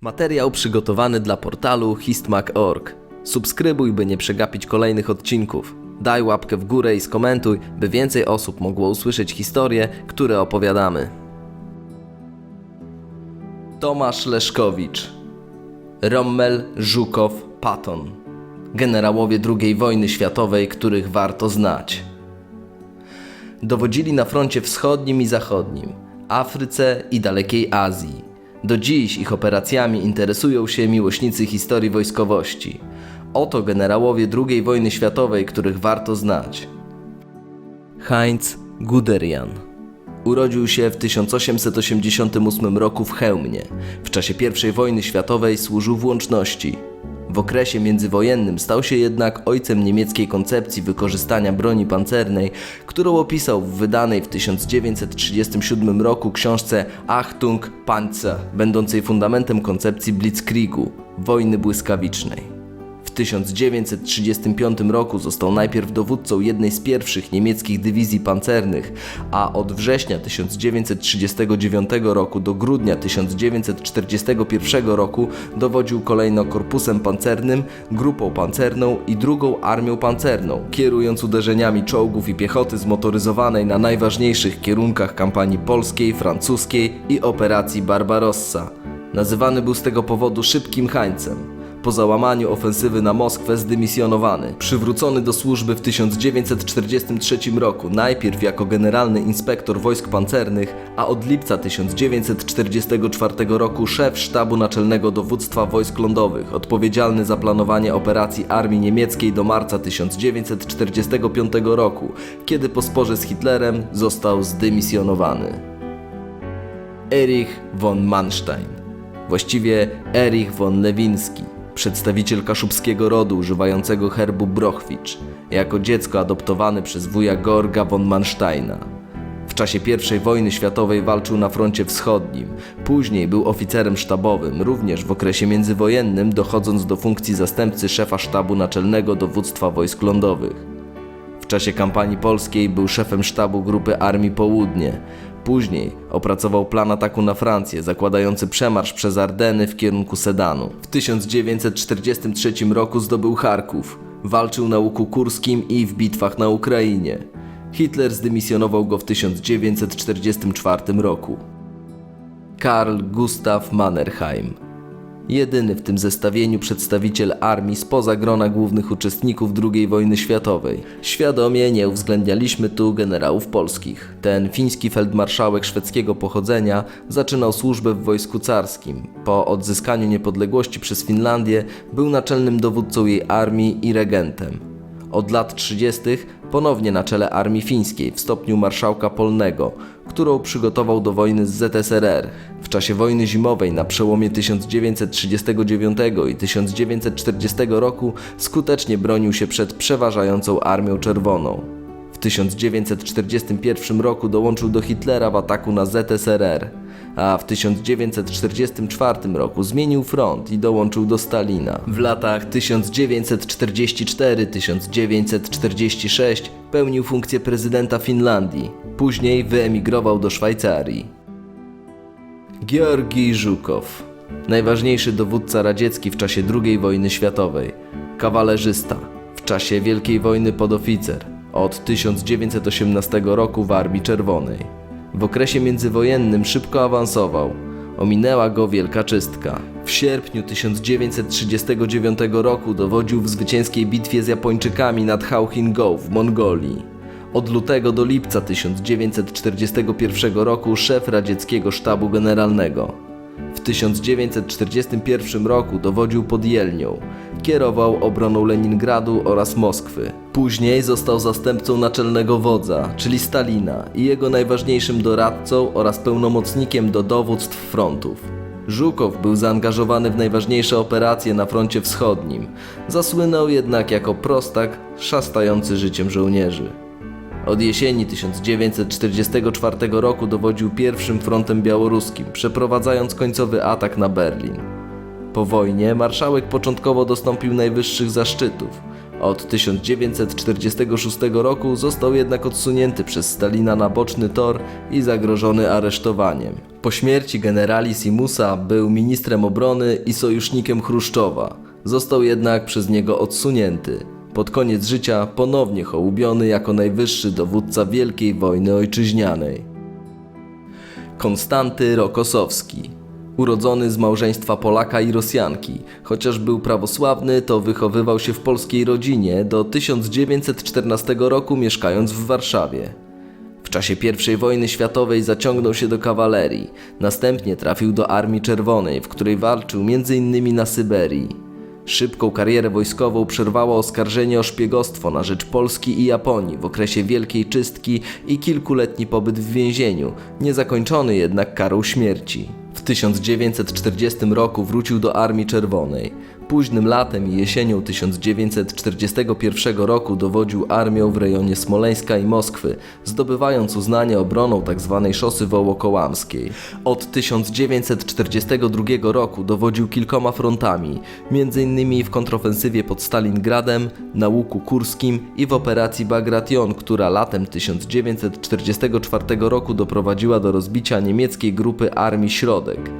Materiał przygotowany dla portalu histmag.org. Subskrybuj, by nie przegapić kolejnych odcinków. Daj łapkę w górę i skomentuj, by więcej osób mogło usłyszeć historie, które opowiadamy. Tomasz Leszkowicz Rommel, Żukow, Patton Generałowie II wojny światowej, których warto znać. Dowodzili na froncie wschodnim i zachodnim, Afryce i dalekiej Azji. Do dziś ich operacjami interesują się miłośnicy historii wojskowości. Oto generałowie II wojny światowej, których warto znać. Heinz Guderian Urodził się w 1888 roku w Chełmie. W czasie I wojny światowej służył w łączności. W okresie międzywojennym stał się jednak ojcem niemieckiej koncepcji wykorzystania broni pancernej, którą opisał w wydanej w 1937 roku książce Achtung Panzer, będącej fundamentem koncepcji Blitzkriegu wojny błyskawicznej. W 1935 roku został najpierw dowódcą jednej z pierwszych niemieckich dywizji pancernych, a od września 1939 roku do grudnia 1941 roku dowodził kolejno korpusem pancernym, grupą pancerną i drugą armią pancerną, kierując uderzeniami czołgów i piechoty zmotoryzowanej na najważniejszych kierunkach kampanii polskiej, francuskiej i operacji Barbarossa. Nazywany był z tego powodu szybkim hańcem po załamaniu ofensywy na Moskwę zdymisjonowany. Przywrócony do służby w 1943 roku, najpierw jako generalny inspektor wojsk pancernych, a od lipca 1944 roku szef sztabu naczelnego dowództwa wojsk lądowych, odpowiedzialny za planowanie operacji armii niemieckiej do marca 1945 roku, kiedy po sporze z Hitlerem został zdymisjonowany. Erich von Manstein, właściwie Erich von Lewinski, przedstawiciel kaszubskiego rodu używającego herbu Brochwicz, jako dziecko adoptowany przez wuja Georga von Mansteina. W czasie I wojny światowej walczył na froncie wschodnim, później był oficerem sztabowym, również w okresie międzywojennym dochodząc do funkcji zastępcy szefa sztabu naczelnego dowództwa wojsk lądowych. W czasie kampanii polskiej był szefem sztabu grupy Armii Południe. Później opracował plan ataku na Francję, zakładający przemarsz przez Ardeny w kierunku Sedanu. W 1943 roku zdobył Charków. Walczył na łuku kurskim i w bitwach na Ukrainie. Hitler zdymisjonował go w 1944 roku. Karl Gustav Mannerheim Jedyny w tym zestawieniu przedstawiciel armii spoza grona głównych uczestników II wojny światowej. Świadomie nie uwzględnialiśmy tu generałów polskich. Ten fiński feldmarszałek szwedzkiego pochodzenia zaczynał służbę w wojsku carskim. Po odzyskaniu niepodległości przez Finlandię był naczelnym dowódcą jej armii i regentem. Od lat 30. ponownie na czele armii fińskiej w stopniu marszałka polnego, którą przygotował do wojny z ZSRR. W czasie wojny zimowej na przełomie 1939 i 1940 roku skutecznie bronił się przed przeważającą Armią Czerwoną. W 1941 roku dołączył do Hitlera w ataku na ZSRR, a w 1944 roku zmienił front i dołączył do Stalina. W latach 1944-1946 pełnił funkcję prezydenta Finlandii, później wyemigrował do Szwajcarii. Georgij Żukow, najważniejszy dowódca radziecki w czasie II wojny światowej, kawalerzysta, w czasie Wielkiej Wojny podoficer, od 1918 roku w Armii Czerwonej. W okresie międzywojennym szybko awansował. Ominęła go wielka czystka. W sierpniu 1939 roku dowodził w zwycięskiej bitwie z Japończykami nad Hauchin-Go w Mongolii. Od lutego do lipca 1941 roku szef radzieckiego sztabu generalnego. W 1941 roku dowodził pod Jelnią. Kierował obroną Leningradu oraz Moskwy. Później został zastępcą naczelnego wodza, czyli Stalina, i jego najważniejszym doradcą oraz pełnomocnikiem do dowództw frontów. Żukow był zaangażowany w najważniejsze operacje na froncie wschodnim. Zasłynął jednak jako prostak szastający życiem żołnierzy. Od jesieni 1944 roku dowodził pierwszym frontem białoruskim, przeprowadzając końcowy atak na Berlin. Po wojnie marszałek początkowo dostąpił najwyższych zaszczytów. Od 1946 roku został jednak odsunięty przez Stalina na boczny tor i zagrożony aresztowaniem. Po śmierci generali Simusa był ministrem obrony i sojusznikiem Chruszczowa. Został jednak przez niego odsunięty. Pod koniec życia ponownie hołubiony jako najwyższy dowódca Wielkiej Wojny Ojczyźnianej. Konstanty Rokosowski. Urodzony z małżeństwa Polaka i Rosjanki, chociaż był prawosławny, to wychowywał się w polskiej rodzinie do 1914 roku mieszkając w Warszawie. W czasie I wojny światowej zaciągnął się do kawalerii, następnie trafił do Armii Czerwonej, w której walczył m.in. na Syberii. Szybką karierę wojskową przerwało oskarżenie o szpiegostwo na rzecz Polski i Japonii w okresie Wielkiej Czystki i kilkuletni pobyt w więzieniu, niezakończony jednak karą śmierci. W 1940 roku wrócił do Armii Czerwonej. Późnym latem i jesienią 1941 roku dowodził armią w rejonie Smoleńska i Moskwy, zdobywając uznanie obroną tzw. szosy wołokołamskiej. Od 1942 roku dowodził kilkoma frontami, m.in. w kontrofensywie pod Stalingradem, na Łuku Kurskim i w operacji Bagration, która latem 1944 roku doprowadziła do rozbicia niemieckiej grupy Armii Środek.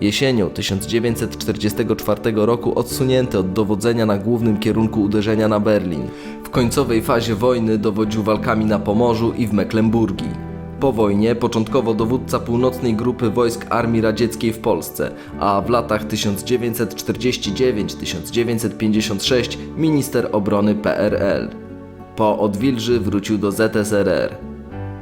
Jesienią 1944 roku odsunięty od dowodzenia na głównym kierunku uderzenia na Berlin. W końcowej fazie wojny dowodził walkami na Pomorzu i w Mecklenburgii. Po wojnie początkowo dowódca północnej grupy wojsk Armii Radzieckiej w Polsce, a w latach 1949-1956 minister obrony PRL. Po odwilży wrócił do ZSRR.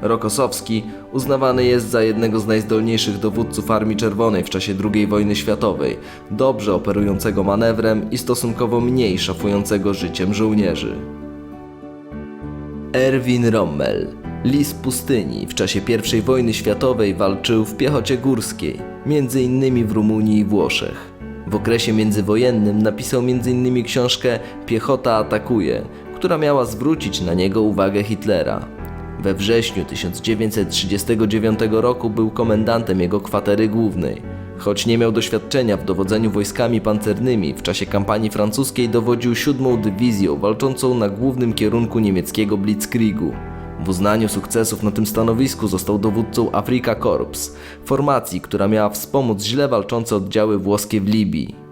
Rokosowski uznawany jest za jednego z najzdolniejszych dowódców Armii Czerwonej w czasie II wojny światowej, dobrze operującego manewrem i stosunkowo mniej szafującego życiem żołnierzy. Erwin Rommel, lis pustyni, w czasie I wojny światowej walczył w piechocie górskiej, innymi w Rumunii i Włoszech. W okresie międzywojennym napisał m.in. książkę Piechota atakuje, która miała zwrócić na niego uwagę Hitlera. We wrześniu 1939 roku był komendantem jego kwatery głównej. Choć nie miał doświadczenia w dowodzeniu wojskami pancernymi, w czasie kampanii francuskiej dowodził siódmą dywizją walczącą na głównym kierunku niemieckiego Blitzkriegu. W uznaniu sukcesów na tym stanowisku został dowódcą Afrika Korps, formacji, która miała wspomóc źle walczące oddziały włoskie w Libii.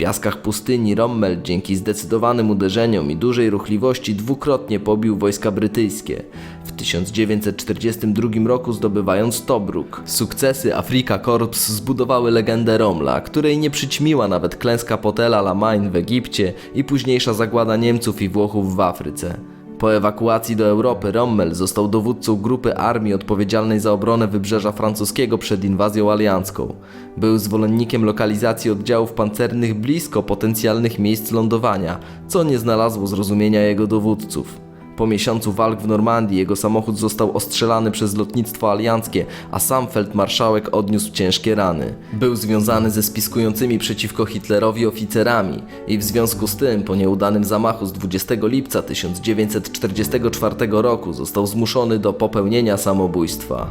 Piaskach pustyni Rommel dzięki zdecydowanym uderzeniom i dużej ruchliwości dwukrotnie pobił wojska brytyjskie. W 1942 roku zdobywając Tobruk. Sukcesy Afrika Korps zbudowały legendę Rommla, której nie przyćmiła nawet klęska pod El Alamein w Egipcie i późniejsza zagłada Niemców i Włochów w Afryce. Po ewakuacji do Europy Rommel został dowódcą grupy armii odpowiedzialnej za obronę wybrzeża francuskiego przed inwazją aliancką. Był zwolennikiem lokalizacji oddziałów pancernych blisko potencjalnych miejsc lądowania, co nie znalazło zrozumienia jego dowódców. Po miesiącu walk w Normandii jego samochód został ostrzelany przez lotnictwo alianckie, a sam feldmarszałek odniósł ciężkie rany. Był związany ze spiskującymi przeciwko Hitlerowi oficerami i w związku z tym po nieudanym zamachu z 20 lipca 1944 roku został zmuszony do popełnienia samobójstwa.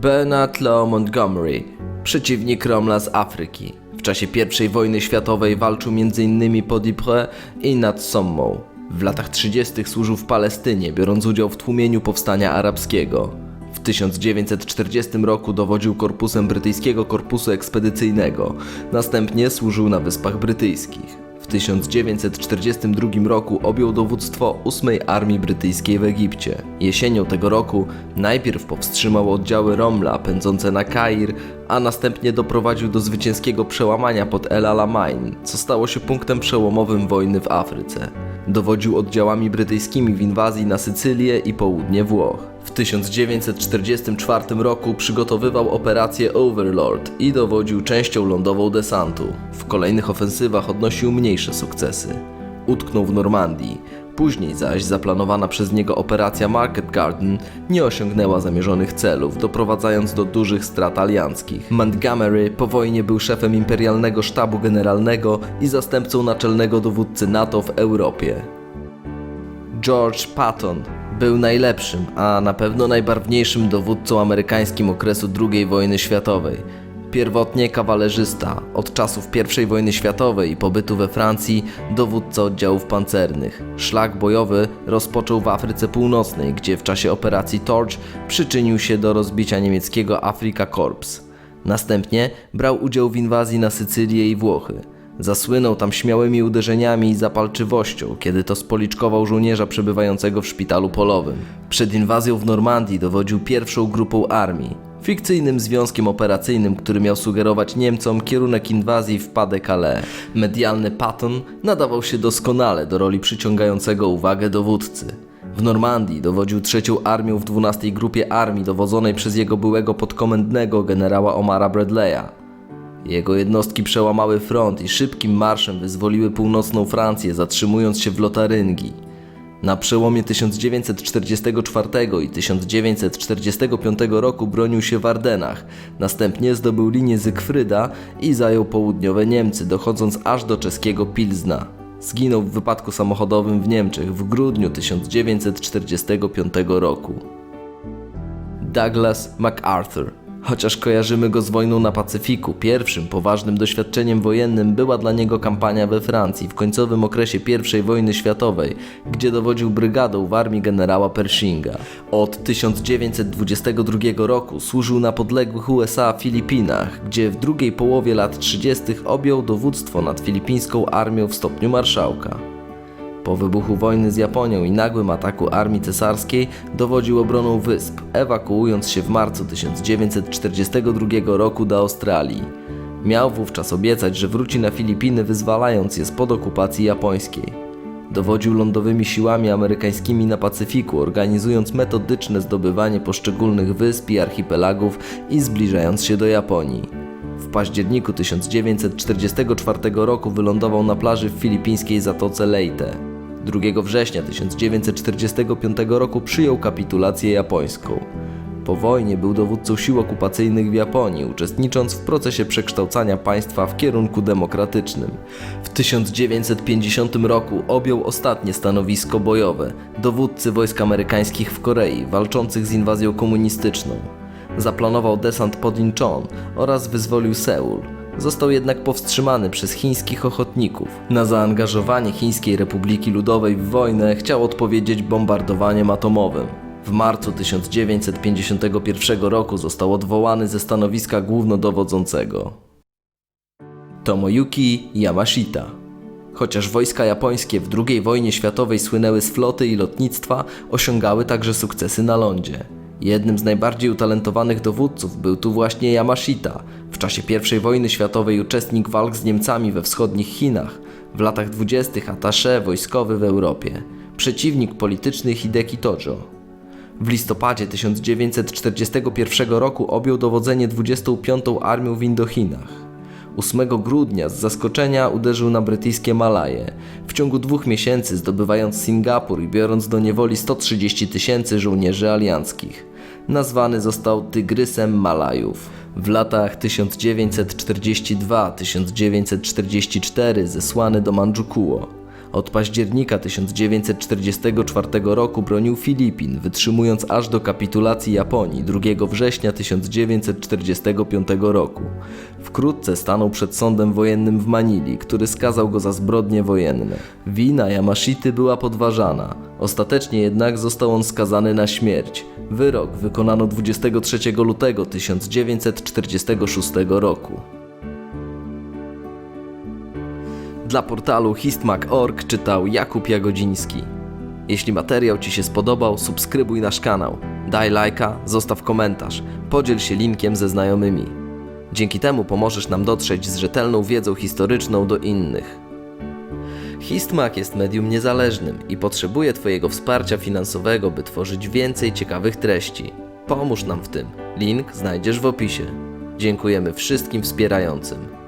Bernard Law Montgomery, przeciwnik Romla z Afryki. W czasie I wojny światowej walczył m.in. pod Ypres i nad Sommą. W latach 30. służył w Palestynie, biorąc udział w tłumieniu powstania arabskiego. W 1940 roku dowodził korpusem brytyjskiego korpusu ekspedycyjnego, następnie służył na Wyspach Brytyjskich. W 1942 roku objął dowództwo 8 Armii Brytyjskiej w Egipcie. Jesienią tego roku najpierw powstrzymał oddziały Romla pędzące na Kair, a następnie doprowadził do zwycięskiego przełamania pod El Alamein, co stało się punktem przełomowym wojny w Afryce. Dowodził oddziałami brytyjskimi w inwazji na Sycylię i południe Włoch. W 1944 roku przygotowywał operację Overlord i dowodził częścią lądową desantu. W kolejnych ofensywach odnosił mniejsze sukcesy. Utknął w Normandii. Później zaś zaplanowana przez niego operacja Market Garden nie osiągnęła zamierzonych celów, doprowadzając do dużych strat alianckich. Montgomery po wojnie był szefem imperialnego sztabu generalnego i zastępcą naczelnego dowódcy NATO w Europie. George Patton był najlepszym, a na pewno najbarwniejszym dowódcą amerykańskim okresu II wojny światowej. Pierwotnie kawalerzysta. Od czasów I wojny światowej i pobytu we Francji dowódca oddziałów pancernych. Szlak bojowy rozpoczął w Afryce Północnej, gdzie w czasie operacji Torch przyczynił się do rozbicia niemieckiego Afrika Korps. Następnie brał udział w inwazji na Sycylię i Włochy. Zasłynął tam śmiałymi uderzeniami i zapalczywością, kiedy to spoliczkował żołnierza przebywającego w szpitalu polowym. Przed inwazją w Normandii dowodził pierwszą grupą armii, fikcyjnym związkiem operacyjnym, który miał sugerować Niemcom kierunek inwazji w Pas-de-Calais. Medialny Patton nadawał się doskonale do roli przyciągającego uwagę dowódcy. W Normandii dowodził trzecią armią w 12 grupie armii dowodzonej przez jego byłego podkomendnego generała Omara Bradley'a. Jego jednostki przełamały front i szybkim marszem wyzwoliły północną Francję, zatrzymując się w Lotaryngii. Na przełomie 1944 i 1945 roku bronił się w Ardenach, następnie zdobył linię Zygfryda i zajął południowe Niemcy, dochodząc aż do czeskiego Pilzna. Zginął w wypadku samochodowym w Niemczech w grudniu 1945 roku. Douglas MacArthur. Chociaż kojarzymy go z wojną na Pacyfiku, pierwszym poważnym doświadczeniem wojennym była dla niego kampania we Francji w końcowym okresie I wojny światowej, gdzie dowodził brygadą w armii generała Pershinga. Od 1922 roku służył na podległych USA Filipinach, gdzie w drugiej połowie lat 30. objął dowództwo nad filipińską armią w stopniu marszałka. Po wybuchu wojny z Japonią i nagłym ataku armii cesarskiej dowodził obroną wysp, ewakuując się w marcu 1942 roku do Australii. Miał wówczas obiecać, że wróci na Filipiny, wyzwalając je spod okupacji japońskiej. Dowodził lądowymi siłami amerykańskimi na Pacyfiku, organizując metodyczne zdobywanie poszczególnych wysp i archipelagów i zbliżając się do Japonii. W październiku 1944 roku wylądował na plaży w filipińskiej zatoce Leyte. 2 września 1945 roku przyjął kapitulację japońską. Po wojnie był dowódcą sił okupacyjnych w Japonii, uczestnicząc w procesie przekształcania państwa w kierunku demokratycznym. W 1950 roku objął ostatnie stanowisko bojowe dowódcy wojsk amerykańskich w Korei, walczących z inwazją komunistyczną. Zaplanował desant pod Incheon oraz wyzwolił Seul. Został jednak powstrzymany przez chińskich ochotników. Na zaangażowanie Chińskiej Republiki Ludowej w wojnę chciał odpowiedzieć bombardowaniem atomowym. W marcu 1951 roku został odwołany ze stanowiska głównodowodzącego. Tomoyuki Yamashita Chociaż wojska japońskie w II wojnie światowej słynęły z floty i lotnictwa, osiągały także sukcesy na lądzie. Jednym z najbardziej utalentowanych dowódców był tu właśnie Yamashita, w czasie I wojny światowej uczestnik walk z Niemcami we wschodnich Chinach, w latach dwudziestych atasze wojskowy w Europie, przeciwnik polityczny Hideki Tojo. W listopadzie 1941 roku objął dowodzenie 25. Armią w Indochinach. 8 grudnia z zaskoczenia uderzył na brytyjskie Malaje. W ciągu dwóch miesięcy zdobywając Singapur i biorąc do niewoli 130 tysięcy żołnierzy alianckich. Nazwany został Tygrysem Malajów. W latach 1942-1944 zesłany do Mandżukuo. Od października 1944 roku bronił Filipin, wytrzymując aż do kapitulacji Japonii 2 września 1945 roku. Wkrótce stanął przed sądem wojennym w Manili, który skazał go za zbrodnie wojenne. Wina Yamashity była podważana. Ostatecznie jednak został on skazany na śmierć. Wyrok wykonano 23 lutego 1946 roku. Dla portalu histmag.org czytał Jakub Jagodziński. Jeśli materiał Ci się spodobał, subskrybuj nasz kanał, daj lajka, zostaw komentarz, podziel się linkiem ze znajomymi. Dzięki temu pomożesz nam dotrzeć z rzetelną wiedzą historyczną do innych. Histmag jest medium niezależnym i potrzebuje Twojego wsparcia finansowego, by tworzyć więcej ciekawych treści. Pomóż nam w tym. Link znajdziesz w opisie. Dziękujemy wszystkim wspierającym.